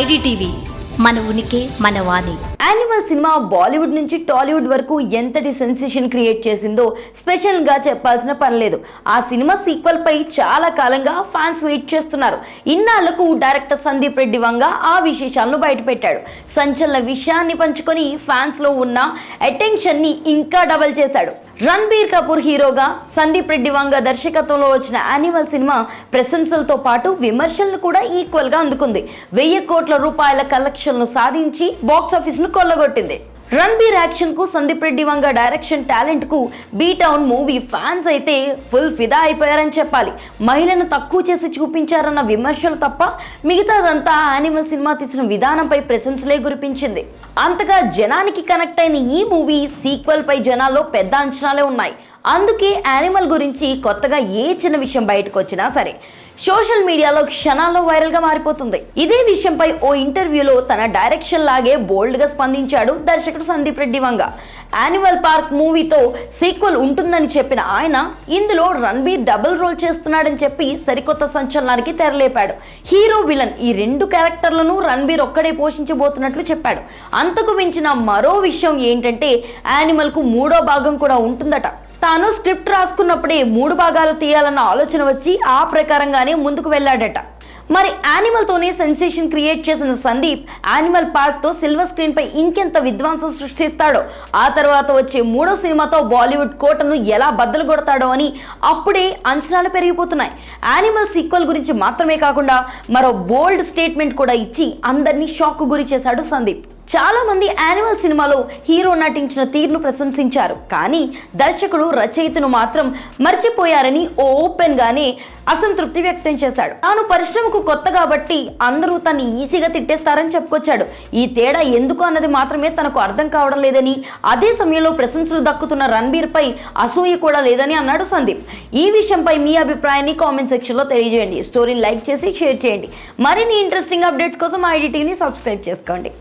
IDTV మన ఉనికి మన వాణి. యానిమల్ సినిమా బాలీవుడ్ నుంచి టాలీవుడ్ వరకు ఎంతటి సెన్సేషన్ క్రియేట్ చేసిందో స్పెషల్గా చెప్పాల్సిన పని లేదు. ఆ సినిమా సీక్వెల్ పై చాలా కాలంగా ఫ్యాన్స్ వెయిట్ చేస్తున్నారు. ఇన్నాళ్ళకు డైరెక్టర్ సందీప్ రెడ్డి వంగ ఆ విశేషాలను బయటపెట్టాడు. సంచలన విషయాన్ని పంచుకొని ఫ్యాన్స్లో ఉన్న అటెన్షన్ని ఇంకా డబల్ చేశాడు. రణబీర్ కపూర్ హీరోగా సందీప్ రెడ్డి వంగ దర్శకత్వంలో వచ్చిన యానిమల్ సినిమా ప్రశంసలతో పాటు విమర్శలను కూడా ఈక్వల్గా అందుకుంది. వెయ్యి కోట్ల రూపాయల కలెక్షన్లు సాధించి బాక్స్ కొల్లగొట్టింది. రణబీర్ యాక్షన్కు సందీప్ రెడ్డి వంగ డైరెక్షన్ టాలెంట్కు బీ టౌన్ మూవీ ఫ్యాన్స్ అయితే ఫుల్ ఫిదా అయిపోయారని చెప్పాలి. మహిళను తక్కువ చేసి చూపించారన్న విమర్శలు తప్ప మిగతాదంతా యానిమల్ సినిమా తీసిన విధానంపై ప్రశంసలే గురిపించింది. అంతగా జనానికి కనెక్ట్ అయిన ఈ మూవీ సీక్వెల్ పై జనాల్లో పెద్ద అంచనాలే ఉన్నాయి. అందుకే యానిమల్ గురించి కొత్తగా ఏ చిన్న విషయం బయటకు వచ్చినా సరే సోషల్ మీడియాలో క్షణాల్లో వైరల్గా మారిపోతుంది. ఇదే విషయంపై ఓ ఇంటర్వ్యూలో తన డైరెక్షన్ లాగే బోల్డ్గా స్పందించాడు దర్శకుడు సందీప్ రెడ్డి వంగ. యానిమల్ పార్క్ మూవీతో సీక్వెల్ ఉంటుందని చెప్పిన ఆయన ఇందులో రణబీర్ డబుల్ రోల్ చేస్తున్నాడని చెప్పి సరికొత్త సంచలనానికి తెరలేపాడు. హీరో విలన్ ఈ రెండు క్యారెక్టర్లను రణబీర్ ఒక్కడే పోషించబోతున్నట్లు చెప్పాడు. అంతకు మించిన మరో విషయం ఏంటంటే యానిమల్కు మూడో భాగం కూడా ఉంటుందట. తాను స్క్రిప్ట్ రాసుకున్నప్పుడే మూడు భాగాలు తీయాలన్న ఆలోచన వచ్చి ఆ ప్రకారంగానే ముందుకు వెళ్ళాడట. మరి యానిమల్తోనే సెన్సేషన్ క్రియేట్ చేసిన సందీప్ యానిమల్ పార్క్తో సిల్వర్ స్క్రీన్పై ఇంకెంత విధ్వంసం సృష్టిస్తాడో ఆ తర్వాత వచ్చే మూడో సినిమాతో బాలీవుడ్ కోటను ఎలా బద్దలు కొడతాడో అని అప్పుడే అంచనాలు పెరిగిపోతున్నాయి. యానిమల్ సీక్వెల్ గురించి మాత్రమే కాకుండా మరో బోల్డ్ స్టేట్మెంట్ కూడా ఇచ్చి అందరినీ షాక్ గురి చేశాడు సందీప్. చాలా మంది యానిమల్ సినిమాలో హీరో నటించిన తీరును ప్రశంసించారు. కానీ దర్శకుడు రచయితను మాత్రం మర్చిపోయారని ఓ ఓపెన్ గానే అసంతృప్తి వ్యక్తం చేశాడు. తాను పరిశ్రమకు కొత్త కాబట్టి అందరూ తను ఈజీగా తిట్టేస్తారని చెప్పుకొచ్చాడు. ఈ తేడా ఎందుకు అన్నది మాత్రమే తనకు అర్థం కావడం లేదని అదే సమయంలో ప్రశంసలు దక్కుతున్న రణబీర్ పై అసూయ కూడా లేదని అన్నాడు సందీప్. ఈ విషయంపై మీ అభిప్రాయాన్ని కామెంట్ సెక్షన్లో తెలియజేయండి. స్టోరీని లైక్ చేసి షేర్ చేయండి. మరిన్ని ఇంట్రెస్టింగ్ అప్డేట్స్ కోసం ఐడిటీని సబ్స్క్రైబ్ చేసుకోండి.